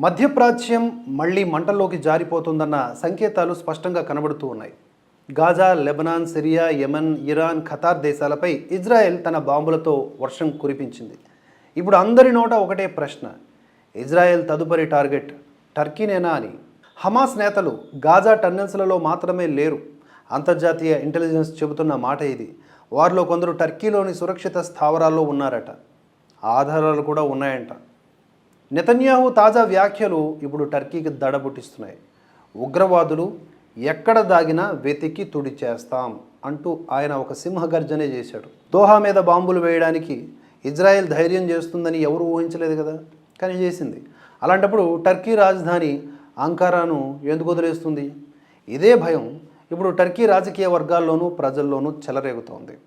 మధ్యప్రాచ్యం మళ్ళీ మంటల్లోకి జారిపోతుందన్న సంకేతాలు స్పష్టంగా కనబడుతూ ఉన్నాయి. Gaza Lebanon Syria Yemen Iran Qatar దేశాలపై Israel తన బాంబులతో వర్షం కురిపించింది. ఇప్పుడు అందరి నోట ఒకటే ప్రశ్న ఇజ్రాయెల్ తదుపరి టార్గెట్ టర్కీనేనా అని? హమాస్ నేతలు గాజా టన్నెల్స్లలో మాత్రమే లేరు. అంతర్జాతీయ ఇంటెలిజెన్స్ చెబుతున్న మాట ఇది. వారిలో కొందరు టర్కీలోని సురక్షిత స్థావరాల్లో ఉన్నారట. ఆధారాలు కూడా ఉన్నాయంట. నెతన్యాహు తాజా వ్యాఖ్యలు ఇప్పుడు టర్కీకి దడబుట్టిస్తున్నాయి. ఉగ్రవాదులు ఎక్కడ దాగినా వెతికి తుడి చేస్తాం అంటూ ఆయన ఒక సింహగర్జనే చేశాడు. దోహా మీద బాంబులు వేయడానికి ఇజ్రాయెల్ ధైర్యం చేస్తుందని ఎవరు ఊహించలేదు కదా? కానీ చేసింది. అలాంటప్పుడు టర్కీ రాజధాని అంకారాను ఎందుకు వదిలేస్తుంది? ఇదే భయం ఇప్పుడు టర్కీ రాజకీయ వర్గాల్లోనూ ప్రజల్లోనూ చెలరేగుతోంది.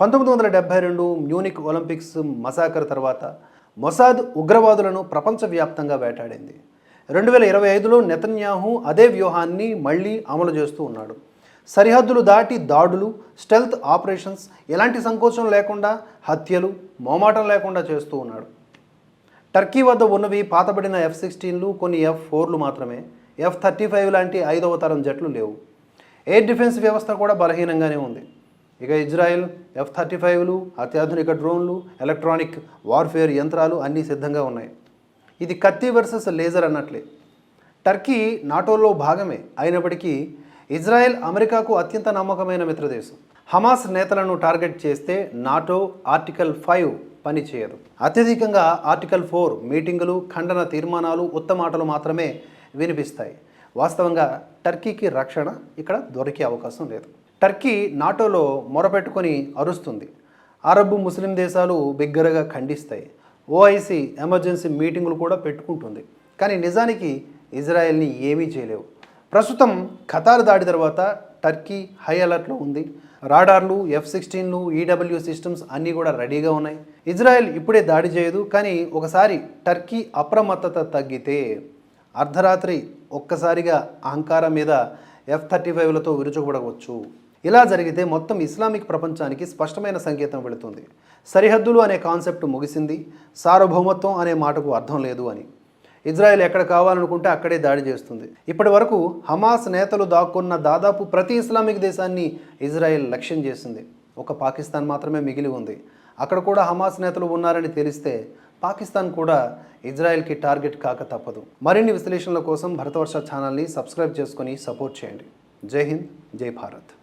పంతొమ్మిది వందల డెబ్బై రెండు మ్యూనిక్ ఒలింపిక్స్ మసాకర్ తర్వాత మొసాద్ ఉగ్రవాదులను ప్రపంచవ్యాప్తంగా వేటాడింది. రెండు వేల ఇరవై ఐదులో నెతన్యాహు అదే వ్యూహాన్ని మళ్ళీ అమలు చేస్తూ ఉన్నాడు. సరిహద్దులు దాటి దాడులు స్టెల్త్ ఆపరేషన్స్ ఎలాంటి సంకోచం లేకుండా హత్యలు మోమాటం లేకుండా చేస్తూ ఉన్నాడు. టర్కీ వద్ద ఉన్నవి పాతబడిన ఎఫ్ సిక్స్టీన్లు కొన్ని ఎఫ్ ఫోర్లు మాత్రమే. ఎఫ్ థర్టీ ఫైవ్ లాంటి ఐదవ తరం జట్లు లేవు. ఎయిర్ డిఫెన్స్ వ్యవస్థ కూడా బలహీనంగానే ఉంది. ఇక ఇజ్రాయెల్ ఎఫ్ థర్టీ ఫైవ్లు అత్యాధునిక డ్రోన్లు ఎలక్ట్రానిక్ వార్ఫేర్ యంత్రాలు అన్నీ సిద్ధంగా ఉన్నాయి. ఇది కత్తి వర్సెస్ లేజర్ అన్నట్లే. టర్కీ నాటోలో భాగమే అయినప్పటికీ ఇజ్రాయెల్ అమెరికాకు అత్యంత నమ్మకమైన మిత్రదేశం. హమాస్ నేతలను టార్గెట్ చేస్తే నాటో ఆర్టికల్ ఫైవ్ పని చేయదు. అత్యధికంగా ఆర్టికల్ ఫోర్ మీటింగులు ఖండన తీర్మానాలు ఉత్తమాటలు మాత్రమే వినిపిస్తాయి. వాస్తవంగా టర్కీకి రక్షణ ఇక్కడ దొరికే అవకాశం లేదు. టర్కీ నాటోలో మొరపెట్టుకొని అరుస్తుంది. అరబ్ ముస్లిం దేశాలు బిగ్గరగా ఖండిస్తాయి. ఓఐసీ ఎమర్జెన్సీ మీటింగులు కూడా పెట్టుకుంటుంది. కానీ నిజానికి ఇజ్రాయెల్ని ఏమీ చేయలేవు. ప్రస్తుతం ఖతార్ దాడి తర్వాత టర్కీ హై అలర్ట్లో ఉంది. రాడార్లు ఎఫ్ సిక్స్టీన్లు ఈడబ్ల్యూ సిస్టమ్స్ అన్నీ కూడా రెడీగా ఉన్నాయి. ఇజ్రాయెల్ ఇప్పుడే దాడి చేయదు కానీ ఒకసారి టర్కీ అప్రమత్తత తగ్గితే అర్ధరాత్రి ఒక్కసారిగా అహంకారం మీద ఎఫ్ థర్టీ ఫైవ్లతో విరుచుకుపడవచ్చు. ఇలా జరిగితే మొత్తం ఇస్లామిక్ ప్రపంచానికి స్పష్టమైన సంకేతం వెళుతుంది. సరిహద్దులు అనే కాన్సెప్ట్ ముగిసింది. సార్వభౌమత్వం అనే మాటకు అర్థం లేదు అని. ఇజ్రాయెల్ ఎక్కడ కావాలనుకుంటే అక్కడే దాడి చేస్తుంది. ఇప్పటి వరకు హమాస్ నేతలు దాక్కున్న దాదాపు ప్రతి ఇస్లామిక్ దేశాన్ని ఇజ్రాయెల్ లక్ష్యం చేసింది. ఒక పాకిస్తాన్ మాత్రమే మిగిలి ఉంది. అక్కడ కూడా హమాస్ నేతలు ఉన్నారని తెలిస్తే పాకిస్తాన్ కూడా ఇజ్రాయెల్కి టార్గెట్ కాక తప్పదు. మరిన్ని విశ్లేషణల కోసం భరతవర్ష ఛానల్ని సబ్స్క్రైబ్ చేసుకొని సపోర్ట్ చేయండి. జై హింద్ జై భారత్.